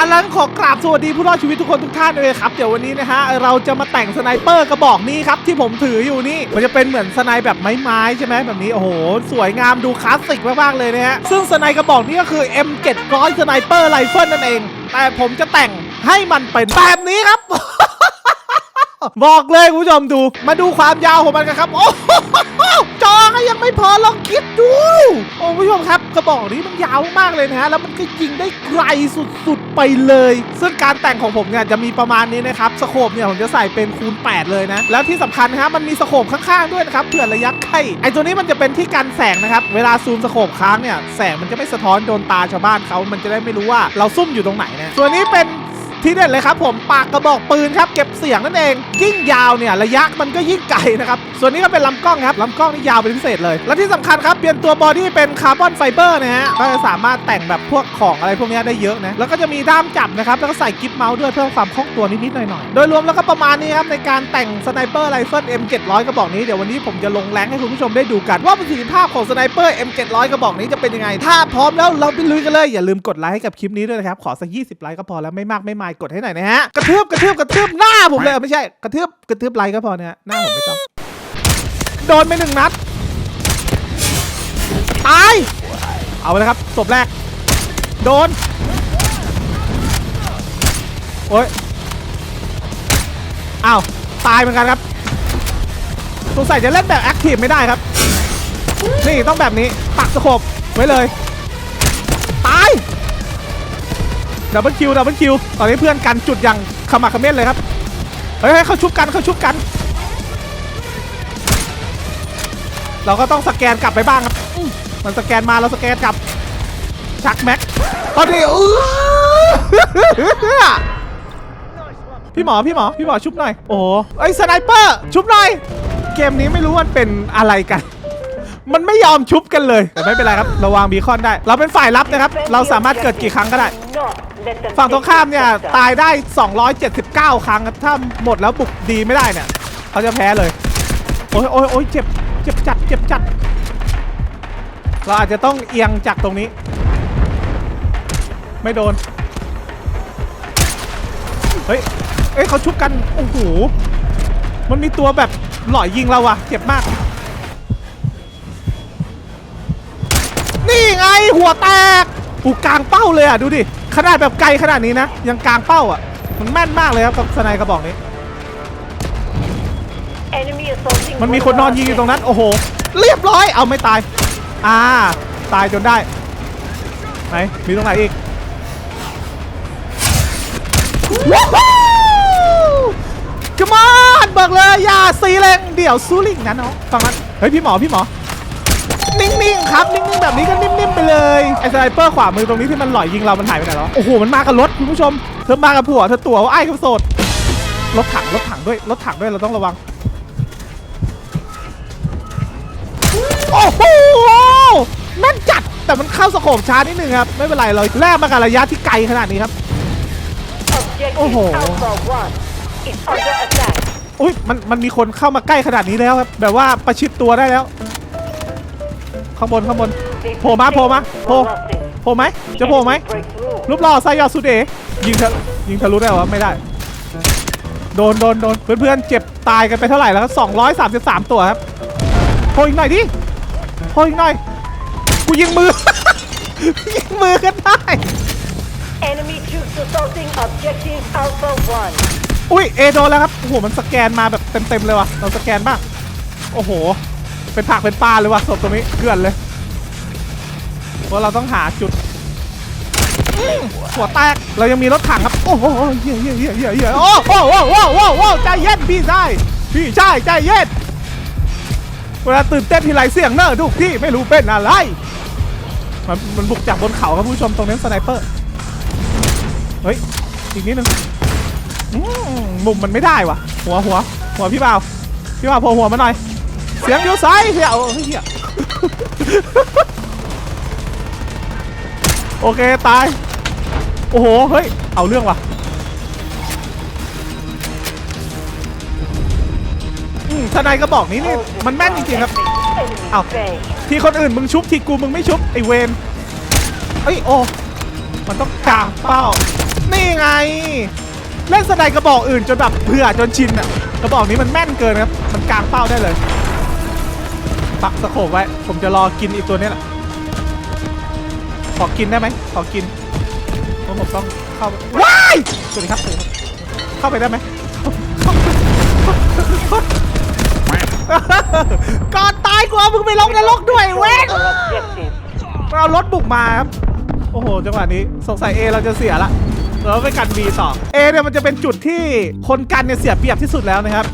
อันนั้นขอกราบสวัสดีผู้รอดชีวิตทุกคนทุกท่านเลยครับเดี๋ยววันนี้นะฮะเราจะมาแต่งสไนเปอร์กระบอกนี้ครับที่ผมถืออยู่นี่ มันจะเป็นเหมือนสไนแบบไม้ๆใช่ไหมแบบนี้โอ้โหสวยงามดูคลาสสิกมากๆเลยนะฮะซึ่งสไนกระบอกนี้ก็คือ M700 สไนเปอร์ไรเฟิลนั่นเอง แต่ผมจะแต่งให้มันเป็นแบบนี้ครับ บอกเลยคุณผู้ชมดู มาดูความยาวของมันกันครับ โอ้โหจอก็ยังไม่พอลองคิดดู โอ้คุณผู้ชมครับกระบอกนี้มันยาวมากเลยนะฮะ แล้วมันก็ยิงได้ไกลสุดๆไปเลย ซึ่งการแต่งของผมเนี่ยจะมีประมาณนี้นะครับสโคปเนี่ยผมจะใส่เป็นคูณ 8 เลยนะ แล้วที่สำคัญนะฮะมันมีสโคปข้างๆด้วยนะครับเผื่อระยะใกล้ไอ้ตัวนี้มันจะเป็นที่กันแสงนะครับ เวลาซูมสโคปค้างเนี่ยแสงมันจะไม่สะท้อนโดนตาชาวบ้านเขามันจะได้ไม่รู้ว่าเราซุ่มอยู่ตรงไหนนะส่วนนี้เป็น ที่เด็ดเลยครับผมปากกระบอกปืนครับเก็บเสียงนั่นเอง ยิ่งยาวเนี่ยระยะมันก็ยิ่งไกลนะครับส่วนนี้ก็เป็นลำกล้องครับลำกล้องนี่ยาวเป็นพิเศษเลย และที่สำคัญครับเปลี่ยนตัวบอดี้เป็นคาร์บอนไฟเบอร์นะฮะก็จะสามารถแต่งแบบพวกของอะไรพวกนี้ได้เยอะนะแล้วก็จะมีด้ามจับนะครับแล้วก็ใส่กิฟต์เมาส์ด้วยเพิ่มความคล่องตัวนิดๆหน่อยๆโดยรวมแล้วก็ประมาณนี้ครับในการแต่งสไนเปอร์ไรเฟิล M700 กระบอกนี้เดี๋ยววันนี้ผมจะลงแรงให้คุณผู้ชมได้ดูกัน ว่าประสิทธิภาพของสไนเปอร์ M700 กระบอกนี้จะเป็นยังไง ถ้าพร้อมแล้วเราไปลุยกันเลยอย่าลืมกดไลค์ให้กับคลิปนี้ด้วยนะครับขอสัก 20 ไลค์ก็พอแล้วไม่มากไม่มายกดให้หน่อยนะฮะ กระทืบกระทืบกระทืบหน้าผมเลยไม่ใช่ กระทืบกระทืบไลค์ก็พอเนี่ยหน้าผมไม่ต้อง โดนไปหนึ่งนัด ตาย เอาไปเลยครับศพแรก โดน โอ้ยอ้าวตายเหมือนกันครับสงสัยจะเล่นแบบแอคทีฟไม่ได้ครับ นี่ต้องแบบนี้ปักสโคบไว้เลย ดับเบิลคิวดับเบิลคิวตอนนี้เพื่อนกันจุดอย่างขมักเขม้นเลยครับเฮ้ยเขาชุบกันเขาชุบกัน เราก็ต้องสแกนกลับไปบ้างครับมันสแกนมาเราสแกนกลับชักแม็กตอนนี้พี่หมอพี่หมอพี่หมอชุบหน่อยโอ้ไอ้ยสไนเปอร์ชุบหน่อย เกมนี้ไม่รู้มันเป็นอะไรกันมันไม่ยอมชุบกันเลย แต่ไม่เป็นไรครับ เราวางบีคอนได้ เราเป็นฝ่ายรับนะครับ เราสามารถเกิดกี่ครั้งก็ได้ ฝั่งตรงข้ามเนี่ย ตายได้ 279 ครั้งครับถ้าหมดแล้วบุกดีไม่ได้เนี่ยเขาจะแพ้เลย โอ้ยโอ้ยโอ้ยเจ็บเจ็บจัดเจ็บจัด เราอาจจะต้องเอียงจากตรงนี้ ไม่โดน เฮ้ยเอ้ยเขาชุบกัน โอ้โห มันมีตัวแบบหล่อยยิงเราว่ะ เจ็บมาก นี่ไงหัวแตกอูกลางเป้าเลยอะ ดูดิ ขนาดแบบไกลขนาดนี้นะ ยังกลางเป้าอะ มันแม่นมากเลยครับกับสไนกระบอกนี้ มันมีคนนอนยิงอยู่ตรงนั้น โอ้โห เรียบร้อย เอาไม่ตาย อ่า ตายจนได้ ไหน มีตรงไหนอีกว้าวกมอนเบิกเลยอย่าซีเลงเดี๋ยวซูลิงนะน้องฟังนั้นเฮ้ย พี่หมอ พี่หมอ นิ่งๆครับนิ่งๆแบบนี้ก็นิ่มๆไปเลยไอ้สไนเปอร์ขวามือตรงนี้ที่มันหล่อยยิงเรามันหายไปไหนแล้วโอ้โหมันมากับรถคุณผู้ชมเธอมากับผัวเธอตัวว่าไอ้กับโสดรถถังรถถังด้วยรถถังด้วยเราต้องระวังโอ้โหแม่นจัดแต่มันเข้าสโคปช้านิดนึงครับไม่เป็นไรเราแลกมากับระยะที่ไกลขนาดนี้ครับโอ้โหอุ้ยมันมันมีคนเข้ามาใกล้ขนาดนี้แล้วครับแบบว่าประชิดตัวได้แล้ว ข้างบนข้างบนโผล่มาโผล่มาโผล่โผล่ไหมจะโผล่ไหมรูปหล่อไซยอสุเดะยิงทะยิงทะลุได้วะไม่ได้ โดนโดนโดนเพื่อนๆเจ็บตายกันไปเท่าไหร่แล้วครับ233ตัวครับโผล่อีกหน่อยดิโผล่อีกหน่อยกูยิงมือยิงมือกันได้ Enemy troops assaulting objective Alpha 1. อุ้ยเอโดนแล้วครับโอ้โหมันสแกนมาแบบเต็มๆเลยว่ะเราสแกนบ้างโอ้โห เป็นผักเป็นปลาเลยว่ะศพตรงนี้เกลื่อนเลยเพราะเราต้องหาจุดหัวแตกเรายังมีรถถังครับ โอ้โหเหี้ยเหี้ยเหี้ยเหี้ยเหี้ยโอ้โหโอ้โหโอ้โหโอ้โหใจเย็นพี่ชายพี่ชายใจเย็นเวลาตื่นเต้นทีไรเสียงเนอะทุกที่ไม่รู้เป็นอะไรมันมันบุกจากบนเขาครับผู้ชมตรงนี้สไนเปอร์เฮ้ยอีกนิดนึงมุมมันไม่ได้วะหัวหัวหัวพี่บ่าวพี่บ่าวโผล่หัวมาหน่อย เสียงอยู่ซ้ายเฮียเอาเฮียโอเค ตาย โอ้โห เฮ้ย เอาเรื่องว่ะอืมทนายก็บอกนี้นี่ มันแม่นจริงๆครับ Enemy Ow. bay. ที่คนอื่นมึงชุบที่กูมึงไม่ชุบ ไอเวนเอ้ย โอ้ มันต้องกลางเป้า นี่ไง เล่นสไนด์กระบอกอื่นจนแบบเผื่อจนชินอะกระบอกนี้มันแม่นเกินครับ มันกลางเป้าได้เลย ปักสโคบไว้ ผมจะรอกินอีกตัวนี้แหละขอกินได้ไหมขอกินเพราะผมต้องเข้าว้ายสวัสดีครับสวัสดีครับเข้าไปได้ไหมก่อนตายกว่ามึงไปลงนรกด้วยเว้ยเรารถบุกมาครับ โอ้โห จังหวะนี้สงสัย A เราจะเสียละเราไปกัน B ต่อ A เนี่ยมันจะเป็นจุดที่คนกันเนี่ยเสียเปรียบที่สุดแล้วนะครับ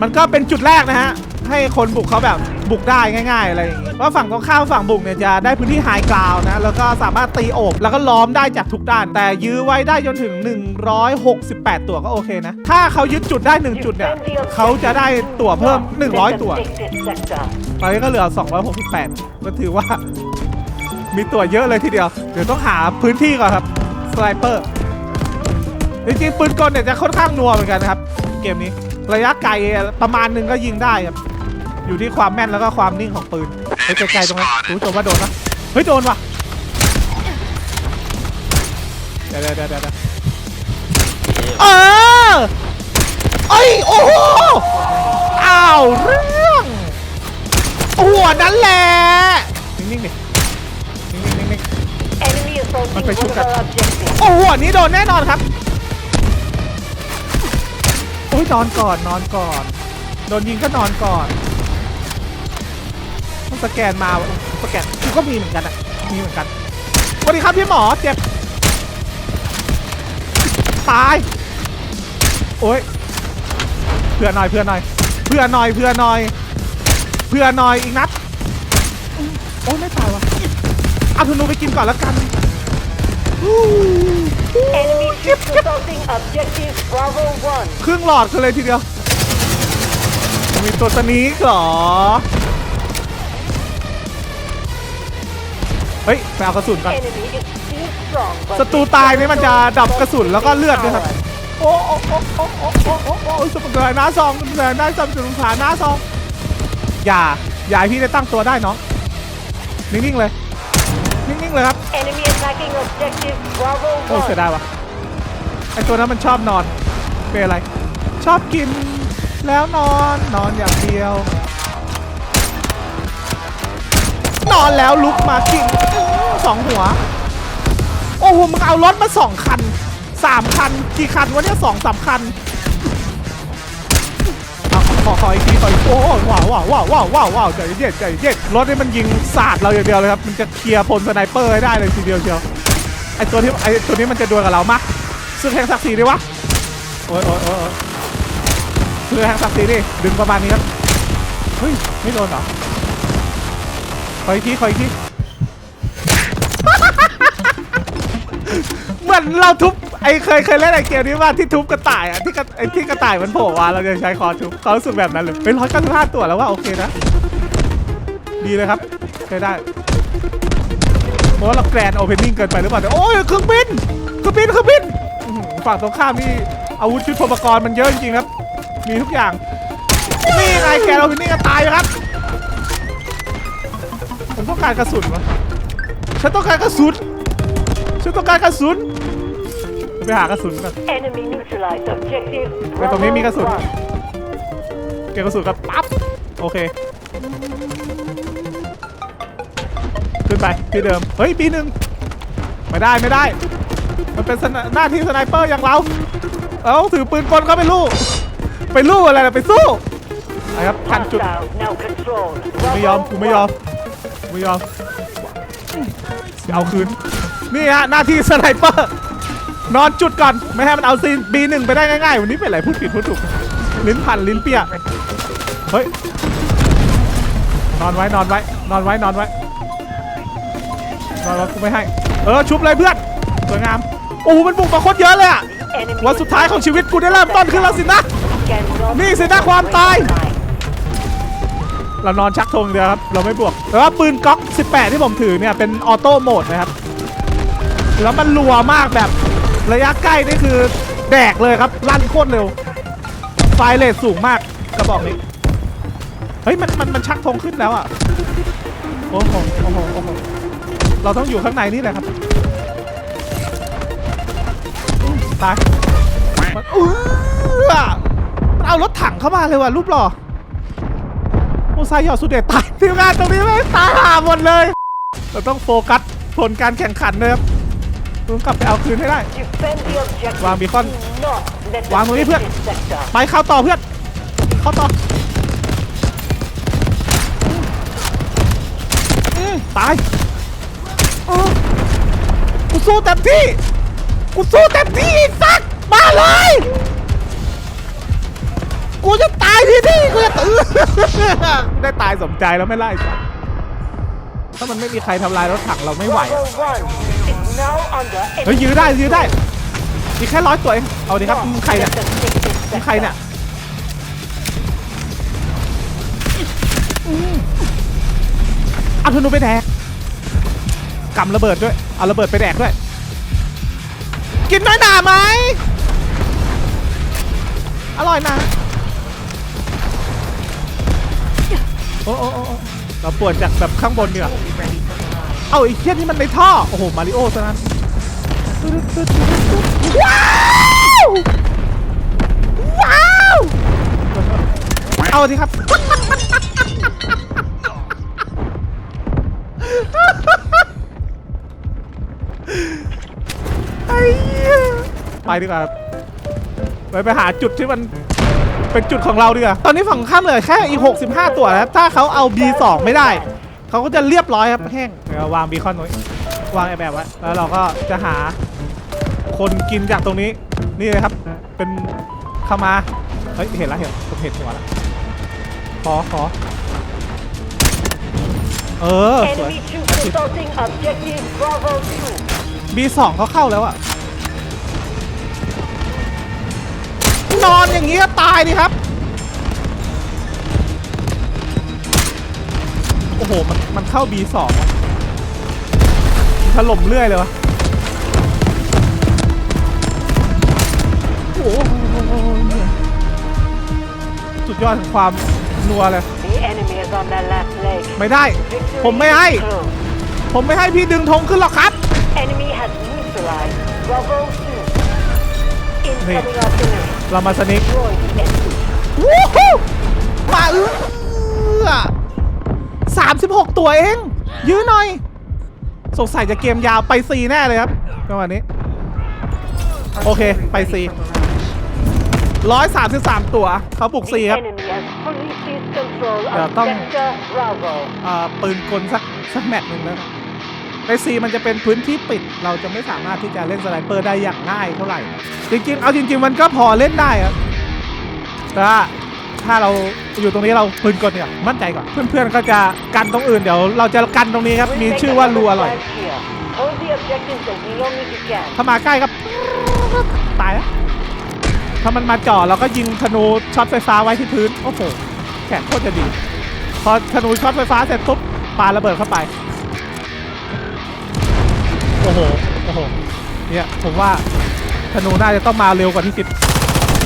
มันก็เป็นจุดแรกนะฮะ ให้คนบุกเขาแบบบุกได้ง่ายๆอะไรอย่างงี้ว่าฝั่งตรงข้ามฝั่งบุกเนี่ยจะได้พื้นที่ไฮกราวนะแล้วก็สามารถตีโอบแล้วก็ล้อมได้จากทุกด้าน แต่ยื้อไว้ได้จนถึง 168 ตัวก็โอเคนะ ถ้าเขายึดจุดได้ 1 จุดเนี่ยเขาจะได้ตั๋วเพิ่ม 100 ตั๋วตอนนี้ก็เหลือ 268 ก็ถือว่า มีตัวเยอะเลยทีเดียว เดี๋ยวต้องหาพื้นที่ก่อนครับสไนเปอร์จริงๆปืนกลเนี่ยจะค่อนข้างนัวเหมือนกันนะครับ เกมนี้ระยะไกลประมาณหนึงก็ยิงได้ครับ อยู่ที่ความแม่นแล้วก็ความนิ่งของปืนเฮ้ยไกลๆตรงนั้นรู้ตัวว่าโดนปะเฮ้ยโดนว่ะเดี๋ยวเดี๋ยวเดี๋ยวเดี๋ยวเออเอ้ยโอ้โหอ้าวเรื่องหัวนั้นแหละนิ่งๆดินิ่งๆๆ Enemy assaulting Okay, one shoot of that. our objectives. ๆโอ้หัวนี้โดนแน่นอนครับโอ้ยนอนก่อนนอนก่อน โดนยิงก็นอนก่อนมัน สแกนมาวะสแกนกูก็มีเหมือนกันอะมีเหมือนกันสวัสดีครับพี่หมอเจ็บตายโอ้ยเพื่อหน่อยเพื่อหน่อย เพื่อหน่อยเพื่อหน่อย เพื่อหน่อยอีกนัดโอ้ยไม่ตายวะเอาธนูไปกินก่อนแล้วกัน Enemy troops assaulting objective Bravo 1. ครึ่งหลอดกันเลยทีเดียวมีตัวสนีกเหรอ เฮ้ยไปเอากระสุนก่อน Enemy is still strong, but ศัตรูตายนี่มันจะดับกระสุนแล้วก็เลือดด้วยครับ โอ้โอ้โอ้โอ้โอ้โอ้โอ้โอ้สมุนไพรหน้าซองสมุนไพรหน้าซองสมุนไพรหน้าซอง อย่า อย่าให้พี่ได้ตั้งตัวได้น้อง นิ่งๆเลย นิ่งๆเลยครับ enemy attacking objective Bravo โอ้ยเสีย 1. ดายว่ะไอตัวนั้นมันชอบนอน เป็นอะไร ชอบกินแล้วนอนนอนอย่างเดียว นอนแล้วลุกมากินอสองหัว โอ้โหมึงเอารถมาสองคันสามคันกี่คันวะเนี่ยสองสามคันขอขออีกทีขออีกโอ้โหว้าวว้าวว้าวว้าวว้าวว้าวใจเย็นใจเย็นรถนี่มันยิงสาดเราอย่างเดียวเลยครับ มันจะเคลียร์พลสไนเปอร์ให้ได้เลยทีเดียวเชียวไอตัวที่ไอตัวนี้มันจะดวลกับเรามะซึ่งแห่งศักดิ์ศรีดิวะโอ้ยโอ้ยโอ้ยโอ้ยซึ่งแห่งศักดิ์ศรีดิดึงประมาณนี้ครับเฮ้ยไม่โดนเหรอ ขออีกทีขออีกทีเหมือนเราทุบไอเคยเคยเล่นไอเกมนี้ว่าที่ทุบกระต่ายอะที่กระไอที่กระต่ายมันโผล่มาเราจะใช้คอทุบเขารู้สึกแบบนั้นเลยเป็นร้อยเก้าสิบห้าตัวแล้วว่าโอเคนะ ดีเลยครับใช้ได้เพราะว่าเราแกรนโอเพนนิ่งเกินไปหรือเปล่าแต่โอ้ยเครื่องบินเครื่องบินเครื่องบินฝั่งตรงข้ามนี่อาวุธชุดพรกรณ์มันเยอะจริงครับ มีทุกอย่างนี่ไงแกรนโอเพนนิ่งก็ตายครับ ผมต้องการกระสุนวะฉันต้องการกระสุน ฉันต้องการกระสุน ไปหากระสุนก่อน Enemy neutralized objective Wait, tao nghĩ mi Bravo cái sụt. 1. เก็บกระสุนกันปั๊บ โอเค ขึ้นไปที่เดิม เฮ้ยปีหนึ่งไม่ได้ไม่ได้ มันเป็นสนหน้าที่สไนเปอร์อย่างเรา เอาถือปืนกลเข้าไปลู่ ไปลู่อะไรล่ะไปสู้ไปครับพันจุด Hostile now control. ไม่ยอม Bravo กูไม่ยอม 1. กู ไม่ยอมเอาคืน นี่ฮะ หน้าที่สไนเปอร์ นอนจุดก่อน ไม่ให้มันเอาซีนบีหนึ่งไปได้ง่ายๆ วันนี้เป็นไรพูดผิดพูดถูก ลิ้นพันลิ้นเปียกเฮ้ย นอนไว้นอนไว้ นอนไว้นอนไว้ นอนไว้กูไม่ให้ เออ ชุบเลยเพื่อนสวยงาม โอ้โหมันบุกมาโคตรเยอะเลยอะวันสุดท้ายของชีวิตกูได้เริ่มต้นขึ้นแล้วสินะ นี่สินะความตาย เรานอนชักธงเดียวครับ เราไม่บวกแต่ว่าปืนก๊อก 18 ที่ผมถือเนี่ยเป็นออโต้โหมดนะครับ แล้วมันรัวมากแบบระยะใกล้นี่คือแดกเลยครับ ลั่นโคตรเร็ว ไฟเรทสูงมากกระบอกนี้ เฮ้ย มันมันมันชักธงขึ้นแล้วอะ โอ้โห โอ้โห โอ้โห เราต้องอยู่ข้างในนี่แหละครับ ตายมันอื้อมันเอารถถังเข้ามาเลยว่ะรูปหล่อ โมไซค์หยอดสุดเด็ดตายทีมงานตรงนี้ไม่ตายห่าหมดเลย เราต้องโฟกัสผลการแข่งขันเลยครับต้องกลับไปเอาคืนให้ได้ Defend the objective. Vàng beacon. Do not let them Vàng take beacon. this sector. ไปเข้าต่อเพื่อน เข้าต่อ ตายกูสู้เต็มที่ กูสู้เต็มที่สักมาเลย กูจะตายที่นี่กูจะตื่นได้ตายสมใจแล้วไม่ไล่สักถ้ามันไม่มีใครทำลายรถถังเราไม่ไหว Bravo 1 is now under เฮ้ยยื้อได้ยื้อได้มีแค่ร้อยตัวเองเอาดิครับมึงใครเนี่ย Let them take this มึงใครเนี่ยอืมเอาธนูไปแดกกำระเบิดด้วยเอาระเบิดไปแดกด้วย กินน้อยหนาไหมอร่อยนะ โอ้โอ้โอ้โอ้เราปวดจากแบบข้างบนเนีกว่ยเอาไอ้เทียนี่มันในท่อ โอ้โห มาริโอซะนั้นว้าวว้าวเอาดิครับไอ้เหี้ยไปดีกว่าครับไปไปหาจุดที่มัน เป็นจุดของเราดีกว่าตอนนี้ฝั่งข้ามเหลือแค่อีก 65 ตัวนะครับ ถ้าเขาเอา B2 ไม่ได้ เขาก็จะเรียบร้อยครับแห้งเดี๋ยววางบีคอนไว้วางไอ้แบบไว้แล้วเราก็จะหาคนกินจากตรงนี้นี่เลยครับ เป็นเข้ามาเฮ้ยเห็นแล้วเห็นผมเห็นหัวแล้วขอขอเออสวย Enemy troops assaulting objective Bravo 2. B2 เขาเข้าแล้วอะ นอนอย่างนี้ก็ตายดิครับ โอ้โห มันมันเข้า B2 อะถล่มเรื่อยเลยวะโอ้โหสุดยอดของความนัวเลย The enemy is on their last leg. ไม่ได้ Victory ผมไม่ให้ is close. ผมไม่ให้พี่ดึงธงขึ้นหรอกครับ Enemy has neutralized Bravo 2. Này. Incoming artillery. เรามาสนิก Destroy the enemy. วู้ฮู้มาเอื้อสามสิบหกตัวเอง ยื้อหน่อย สงสัยจะเกมยาวไปซีแน่เลยครับจังหวะนี้ โอเค ไปซีร้อยสามสิบสามตัวเขาปลุกซี The ครับ enemy has fully seized control Dạ, of tông. Sector Bravo. เอ่อปืนกลสักสักแมตช์หนึ่งแล้วนะ ในซีมันจะเป็นพื้นที่ปิด เราจะไม่สามารถที่จะเล่นสไนเปอร์ได้อย่างง่ายเท่าไหร่ จริงๆ เอาจริง ๆ มันก็พอเล่นได้ครับแต่ถ้าเราอยู่ตรงนี้เราปืนกลเนี่ยมั่นใจก่อน เพื่อนๆก็จะกันตรงอื่นเดี๋ยว เราจะกันตรงนี้ครับ มีชื่อว่า another รูอร่อย flank here. Hold the objectives as long as you can. ถ้ามาใกล้ครับ ตายแล้วถ้ามันมาจ่อเราก็ยิงธนูช็อตไฟฟ้าไว้ที่พื้น โอ้โหแขนโคตรจะดี พอธนูช็อตไฟฟ้าเสร็จปุ๊บปาระเบิดเข้าไป โอ้โห โอ้โห เนี่ย ผมว่าธนูน่าจะต้องมาเร็วกว่าที่คิด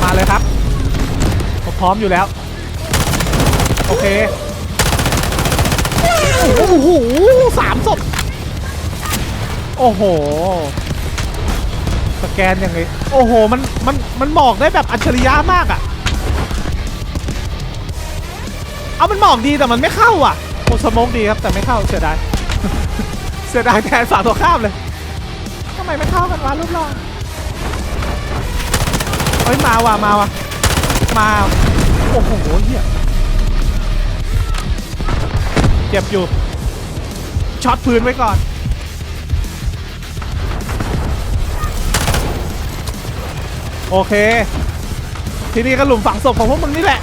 มาเลยครับ ผมพร้อมอยู่แล้ว โอเค โอ้โหสามศพ โอ้โห สแกนยังไง โอ้โห มัน มัน มันหมอกได้แบบอัจฉริยะมากอะ่ะ เอามันหมอกดีแต่มันไม่เข้าอะโอ้สโมกดีครับแต่ไม่เข้าเสียดาย เสียดายแทนฝั่งตัวข้ามเลย ไมไม่เข้ากันวะรูปร่างเฮ้ยมาว่ะมาว่ะมา โอ้โหเฮียเจ็บอยู่ ช็อตพื้นไว้ก่อน โอเค ที่นี่ก็หลุมฝังศพของพวกมึงนี่แหละ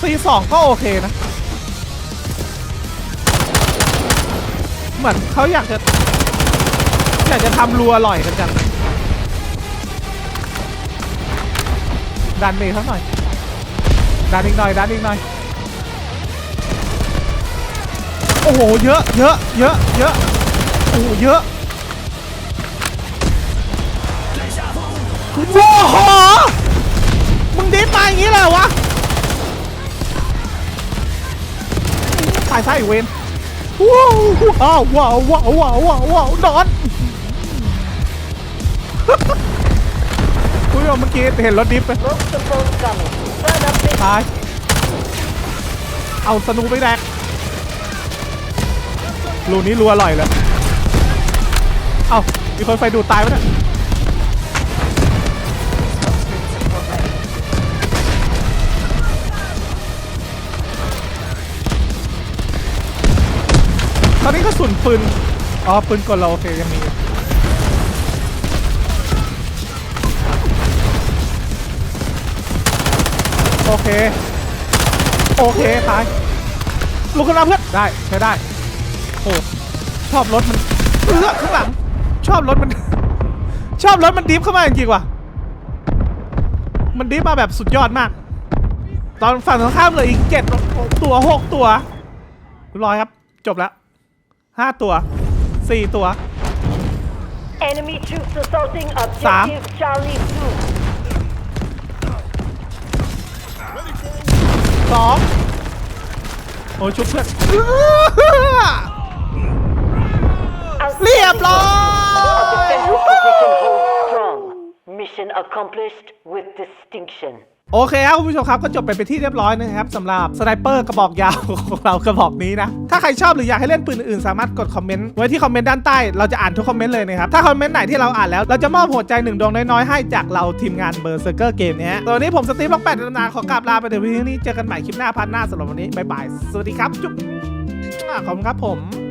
ซีสองก็โอเคนะ เหมือนเขาอยากจะ อยากจะทำรัวอร่อยกันจังดันไปอีกสักหน่อย ดันอีกหน่อย ดันอีกหน่อย โอ้โห เยอะ เยอะ เยอะ เยอะ โอ้โห เยอะโอ้โหมึงดิฟมาอย่างนี้เลยวะตายซะอีกเวน ว้าวว้าวว้าวว้าวว้าวว้าวนอนคุณผู้ชมเมื่อกี้เห็นรถดิฟไหมตาย เอาสนูไปแดกรูนี้รัวอร่อยเลย เอามีคนไฟดูดตายไหมเนี่ย อนนี้ก็สุนปืน อ๋อ ปืนกลเราโอเคยังมีอยู่โอเค โอเค ตาย ลุกขึ้นมาเพื่อน ได้ ใช้ได้โอ้ชอบรถมันเอื้อข้างหลัง ชอบรถมัน ชอบรถมันดิฟเข้ามาจริงๆว่ะ มันดิฟมาแบบสุดยอดมาก ตอนฝั่งตรงข้ามเหลยอีกเจ็ดตัวหกตัวเรียบร้อยครับ จบแล้ว ห้าตัวสี่ตัว enemy troops assaulting Sam. objective Charlie 2. สองโอ้ยชุบเพื่อนเรียบร้อย Defensive position hold strong. Mission accomplished with distinction. โอเคครับคุณผู้ชมครับก็จบไปเป็นที่เรียบร้อยนะครับสำหรับสไนเปอร์กระบอกยาวของเรากระบอกนี้นะ ถ้าใครชอบหรืออยากให้เล่นปืนอื่นๆสามารถกดคอมเมนต์ไว้ที่คอมเมนต์ด้านใต้เราจะอ่านทุกคอมเมนต์เลยนะครับ ถ้าคอมเมนต์ไหนที่เราอ่านแล้ว เราจะมอบหัวใจหนึ่งดวงน้อยๆ ให้จากเราทีมงานเบอร์เซอร์เกอร์เกมนะฮะตอนนี้ผมสตีฟล็อกแปดนานขอกราบลาไปเดี๋ยววันนี้เจอกันใหม่คลิปหน้าพันหน้าสำหรับวันนี้บ๊ายบายสวัสดีครับจุ๊บขอบคุณครับผม